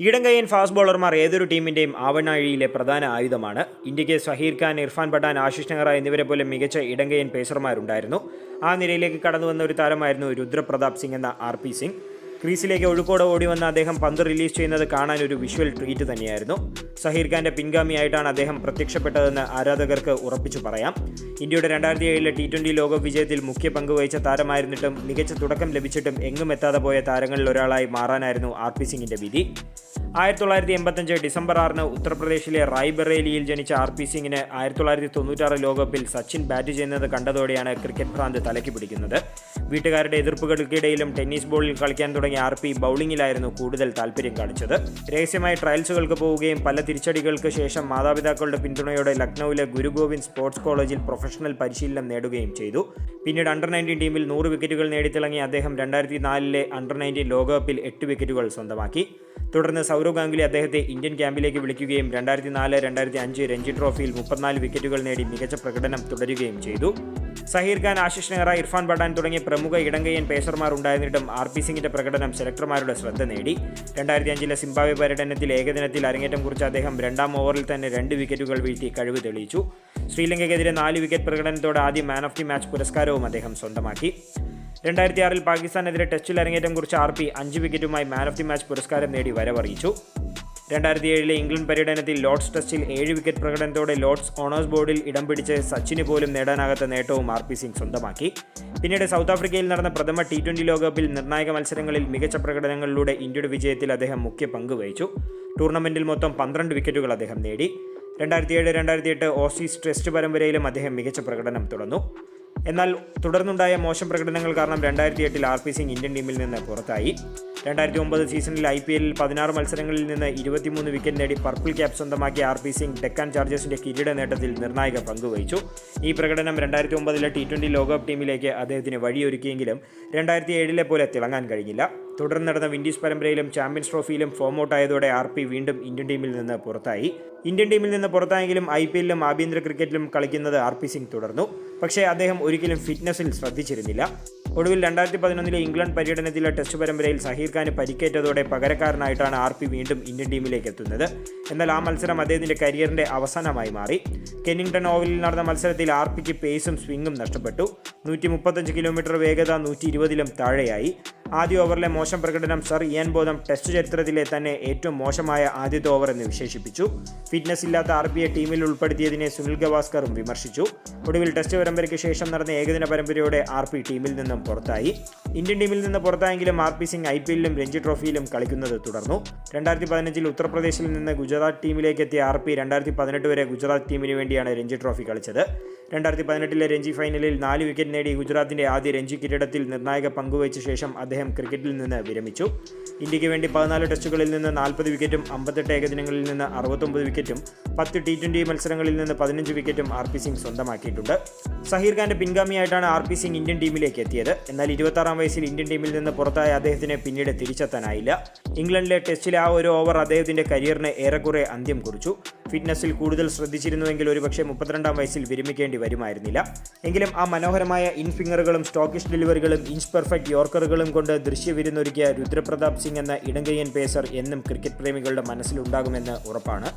ഈടങ്കയ്യൻ fast ബോളർമാർ ഏതൊരു ടീമിന്റെയും ആവനാഴിയിലെ പ്രധാന ആയുധമാണ്. ഇന്ത്യയ്ക്ക് സഹീർ ഖാൻ ഇർഫാൻ പഠാൻ ആശിഷ് നെഹ്റ എന്നിവരെ പോലെ മികച്ച ഇടങ്കയ്യൻ പേസർമാരുണ്ടായിരുന്നു ആ നിരയിലേക്ക് കടന്നു വന്ന ഒരു താരമായിരുന്നു രുദ്രപ്രതാപ് സിംഗ് എന്ന ആർ പി സിംഗ്. ക്രീസിലേക്ക് ഒഴുക്കോടെ ഓടി വന്ന അദ്ദേഹം പന്ത് റിലീസ് ചെയ്യുന്നത് കാണാൻ ഒരു വിഷ്വൽ ട്രീറ്റ് തന്നെയായിരുന്നു. സഹീർ ഖാന്റെ പിൻഗാമിയായിട്ടാണ് അദ്ദേഹം പ്രത്യക്ഷപ്പെട്ടതെന്ന് ആരാധകർക്ക് ഉറപ്പിച്ചു പറയാം. ഇന്ത്യയുടെ രണ്ടായിരത്തി ഏഴിലെ ടി ട്വന്റി ലോകകപ്പ് വിജയത്തിൽ മുഖ്യ പങ്ക് വഹിച്ച താരമായിരുന്നിട്ടും മികച്ച തുടക്കം ലഭിച്ചിട്ടും എങ്ങും എത്താതെ പോയ താരങ്ങളിൽ ഒരാളായി മാറാനായിരുന്നു ആർ പി സിംഗിന്റെ വിധി. ആയിരത്തി തൊള്ളായിരത്തി എൺപത്തഞ്ച് ഡിസംബർ ആറിന് ഉത്തർപ്രദേശിലെ റായ്ബറേലിയിൽ ജനിച്ച ആർ പി സിംഗിന് ആയിരത്തി തൊള്ളായിരത്തി തൊണ്ണൂറ്റാറ് ലോകകപ്പിൽ സച്ചിൻ ബാറ്റ് ചെയ്യുന്നത് കണ്ടതോടെയാണ് ക്രിക്കറ്റ് ഭ്രാന്ത് തലയ്ക്ക് പിടിക്കുന്നത്. വീട്ടുകാരുടെ എതിർപ്പുകൾക്കിടയിലും ടെന്നീസ് ബോളിൽ കളിക്കാൻ തുടങ്ങിയ ആർ പി ബൗളിംഗിലായിരുന്നു കൂടുതൽ താല്പര്യം കാണിച്ചത്. രഹസ്യമായി ട്രയൽസുകൾക്ക് പോവുകയും പല തിരിച്ചടികൾക്ക് ശേഷം മാതാപിതാക്കളുടെ പിന്തുണയോടെ ലക്നൌവിലെ ഗുരു ഗോവിന്ദ് സ്പോർട്സ് കോളേജിൽ പ്രൊഫഷണൽ പരിശീലനം നേടുകയും ചെയ്തു. പിന്നീട് അണ്ടർ നയന്റീൻ ടീമിൽ നൂറ് വിക്കറ്റുകൾ നേടിത്തിളങ്ങിയ അദ്ദേഹം രണ്ടായിരത്തി നാലിലെ അണ്ടർ നയന്റീൻ ലോകകപ്പിൽ എട്ട് വിക്കറ്റുകൾ സ്വന്തമാക്കി. തുടർന്ന് സൗരവ് ഗാംഗുലി അദ്ദേഹത്തെ ഇന്ത്യൻ ക്യാമ്പിലേക്ക് വിളിക്കുകയും രണ്ടായിരത്തി നാല് രണ്ടായിരത്തി അഞ്ച് രഞ്ജി ട്രോഫിയിൽ മുപ്പത്തിനാല് വിക്കറ്റുകൾ നേടി മികച്ച പ്രകടനം തുടരുകയും ചെയ്തു. സഹീർ ഖാൻ ആശിഷ് നെഹ്റ ഇർഫാൻ പഠാൻ തുടങ്ങിയ പ്രമുഖ ഇടങ്കയ്യൻ പേസർമാർ ഉണ്ടായിരുന്നിട്ടും ആർ പി സിംഗിന്റെ പ്രകടനം സെലക്ടർമാരുടെ ശ്രദ്ധ നേടി. രണ്ടായിരത്തി അഞ്ചിലെ സിംബാബ്വെ പര്യടനത്തിൽ ഏകദിനത്തിൽ അരങ്ങേറ്റം കുറിച്ച അദ്ദേഹം രണ്ടാം ഓവറിൽ തന്നെ രണ്ട് വിക്കറ്റുകൾ വീഴ്ത്തി കഴിവ് തെളിയിച്ചു. ശ്രീലങ്കയ്ക്കെതിരെ നാല് വിക്കറ്റ് പ്രകടനത്തോടെ ആദ്യം മാൻ ഓഫ് ദി മാച്ച് പുരസ്കാരവും അദ്ദേഹം സ്വന്തമാക്കി. രണ്ടായിരത്തി ആറിൽ പാകിസ്ഥാനെതിരെ ടെസ്റ്റിൽ അരങ്ങേറ്റം കുറിച്ച ആർ പി അഞ്ച് വിക്കറ്റുമായി മാൻ ഓഫ് ദി മാച്ച് പുരസ്കാരം നേടി വരവറിയിച്ചു. രണ്ടായിരത്തി ഏഴിലെ ഇംഗ്ലണ്ട് പര്യടനത്തിൽ ലോർഡ്സ് ടെസ്റ്റിൽ ഏഴ് വിക്കറ്റ് പ്രകടനത്തോടെ ലോർഡ്സ് ഓണേഴ്സ് ബോർഡിൽ ഇടം പിടിച്ച് സച്ചിന് പോലും നേടാനാകാത്ത നേട്ടവും ആർ പി സിംഗ് സ്വന്തമാക്കി. പിന്നീട് സൗത്ത് ആഫ്രിക്കയിൽ നടന്ന പ്രഥമ ടി ട്വന്റി ലോകകപ്പിൽ നിർണായക മത്സരങ്ങളിൽ മികച്ച പ്രകടനങ്ങളിലൂടെ ഇന്ത്യയുടെ വിജയത്തിൽ അദ്ദേഹം മുഖ്യ പങ്ക് വഹിച്ചു. ടൂർണമെന്റിൽ മൊത്തം പന്ത്രണ്ട് വിക്കറ്റുകൾ അദ്ദേഹം നേടി. രണ്ടായിരത്തി ഏഴ് രണ്ടായിരത്തി എട്ട് ഓസീസ് ടെസ്റ്റ് പരമ്പരയിലും അദ്ദേഹം മികച്ച പ്രകടനം തുടർന്നു. എന്നാൽ തുടർന്നുണ്ടായ മോശം പ്രകടനങ്ങൾ കാരണം രണ്ടായിരത്തി എട്ടിൽ ആർ പി സിംഗ് ഇന്ത്യൻ ടീമിൽ നിന്ന് പുറത്തായി. രണ്ടായിരത്തി ഒമ്പത് സീസണിൽ ഐ പി എല്ലിൽ പതിനാറ് മത്സരങ്ങളിൽ നിന്ന് ഇരുപത്തിമൂന്ന് വിക്കറ്റ് നേടി പർപ്പിൾ ക്യാപ് സ്വന്തമാക്കിയ ആർ പി സിംഗ് ഡെക്കാൻ ചാർജേഴ്സിന്റെ കിരീട നേട്ടത്തിൽ നിർണായക പങ്കുവഹിച്ചു ഈ പ്രകടനം രണ്ടായിരത്തി ഒമ്പതിലെ ടി ട്വന്റി ലോകകപ്പ് ടീമിലേക്ക് അദ്ദേഹത്തിന് വഴിയൊരുക്കിയെങ്കിലും രണ്ടായിരത്തി ഏഴിലെ പോലെ തിളങ്ങാൻ കഴിഞ്ഞില്ല. തുടർന്ന് നടന്ന വിൻഡീസ് പരമ്പരയിലും ചാമ്പ്യൻസ് ട്രോഫിയിലും ഫോം ഔട്ടായതോടെ ആർ പി വീണ്ടും ഇന്ത്യൻ ടീമിൽ നിന്ന് പുറത്തായി. ഇന്ത്യൻ ടീമിൽ നിന്ന് പുറത്തായെങ്കിലും ഐ പി എല്ലിലും ആഭ്യന്തര ക്രിക്കറ്റിലും കളിക്കുന്നത് ആർ പി സിംഗ് തുടർന്നു. പക്ഷേ അദ്ദേഹം ഒരിക്കലും ഫിറ്റ്നസിൽ ശ്രദ്ധിച്ചിരുന്നില്ല. ഒടുവിൽ രണ്ടായിരത്തി പതിനൊന്നിലെ ഇംഗ്ലണ്ട് പര്യടനത്തിലെ ടെസ്റ്റ് പരമ്പരയിൽ സഹീർ ഖാന് പരിക്കേറ്റതോടെ പകരക്കാരനായിട്ടാണ് ആർ വീണ്ടും ഇന്ത്യൻ ടീമിലേക്ക് എത്തുന്നത്. എന്നാൽ ആ മത്സരം അദ്ദേഹത്തിന്റെ കരിയറിന്റെ അവസാനമായി മാറി. കെന്നിംഗ്ടൺ ഓവലിൽ നടന്ന മത്സരത്തിൽ ആർ പിക്ക് പേസും സ്വിങ്ങും നഷ്ടപ്പെട്ടു. നൂറ്റി മുപ്പത്തഞ്ച് കിലോമീറ്റർ വേഗത നൂറ്റി ഇരുപതിലും താഴെയായി. ആദ്യ ഓവറിലെ മോശം പ്രകടനം സർ ഇയൻ ബോധം ടെസ്റ്റ് ചരിത്രത്തിലെ തന്നെ ഏറ്റവും മോശമായ ആദ്യത്തെ ഓവർ എന്ന് വിശേഷിപ്പിച്ചു. ഫിറ്റ്നസ് ഇല്ലാത്ത ആർ പിയെ ടീമിൽ ഉൾപ്പെടുത്തിയതിനെ സുനിൽ ഗവാസ്കറും വിമർശിച്ചു. ഒടുവിൽ ടെസ്റ്റ് പരമ്പരയ്ക്ക് ശേഷം നടന്ന ഏകദിന പരമ്പരയോടെ ആർ പി ടീമിൽ നിന്നും പുറത്തായി. ഇന്ത്യൻ ടീമിൽ നിന്ന് പുറത്തായെങ്കിലും R P Singh I P എല്ലിലും Ranji ട്രോഫിയിലും കളിക്കുന്നത് തുടർന്നു. രണ്ടായിരത്തി പതിനഞ്ചിൽ ഉത്തർപ്രദേശിൽ നിന്ന് ഗുജറാത്ത് ടീമിലേക്ക് എത്തിയ ആർ പി രണ്ടായിരത്തി പതിനെട്ട് വരെ ഗുജറാത്ത് ടീമിന് വേണ്ടിയാണ് രഞ്ജി ട്രോഫി കളിച്ചത്. രണ്ടായിരത്തി പതിനെട്ടിലെ രഞ്ജി ഫൈനലിൽ നാല് വിക്കറ്റ് നേടി ഗുജറാത്തിന്റെ ആദ്യ രഞ്ജി കിരീടത്തിൽ നിർണായക പങ്കുവച്ച ശേഷം അദ്ദേഹം ക്രിക്കറ്റിൽ നിന്ന് വിരമിച്ചു. ഇന്ത്യയ്ക്ക് വേണ്ടി പതിനാല് ടെസ്റ്റുകളിൽ നിന്ന് നാൽപ്പത് വിക്കറ്റും അമ്പത്തെട്ട് ഏകദിനങ്ങളിൽ നിന്ന് അറുപത്തൊമ്പത് വിക്കറ്റും പത്ത് ടി ട്വന്റി മത്സരങ്ങളിൽ നിന്ന് പതിനഞ്ച് വിക്കറ്റും ആർ പി സിംഗ് സ്വന്തമാക്കിയിട്ടുണ്ട്. സഹീർ ഖാന്റെ പിൻഗാമിയായിട്ടാണ് ആർ പി സിംഗ് ഇന്ത്യൻ ടീമിലേക്ക് എത്തിയത്. എന്നാൽ ഇരുപത്താറാം വയസ്സിൽ ഇന്ത്യൻ ടീമിൽ നിന്ന് പുറത്തായ അദ്ദേഹത്തിന് പിന്നീട് തിരിച്ചെത്താനായില്ല. ഇംഗ്ലണ്ടിലെ ടെസ്റ്റിലെ ആ ഒരു ഓവർ അദ്ദേഹത്തിന്റെ കരിയറിന് ഏറെക്കുറെ അന്ത്യം കുറിച്ചു. ഫിറ്റ്നസ്സിൽ കൂടുതൽ ശ്രദ്ധിച്ചിരുന്നുവെങ്കിൽ ഒരുപക്ഷെ മുപ്പത്തിരണ്ടാം വയസ്സിൽ വിരമിക്കേണ്ടി വരുമായിരുന്നില്ല. എങ്കിലും ആ മനോഹരമായ ഇൻ ഫിംഗറുകളും സ്റ്റോക്കിഷ് ഡെലിവറികളും ഇഞ്ച് പെർഫെക്റ്റ് യോർക്കറുകളും കൊണ്ട് ദൃശ്യവിരുന്നൊരുക്കിയ രുദ്രപ്രതാപ് സിംഗ് എന്ന ഇടങ്കയ്യൻ പേസർ എന്നും ക്രിക്കറ്റ് പ്രേമികളുടെ മനസ്സിലുണ്ടാകുമെന്ന് ഉറപ്പാണ്.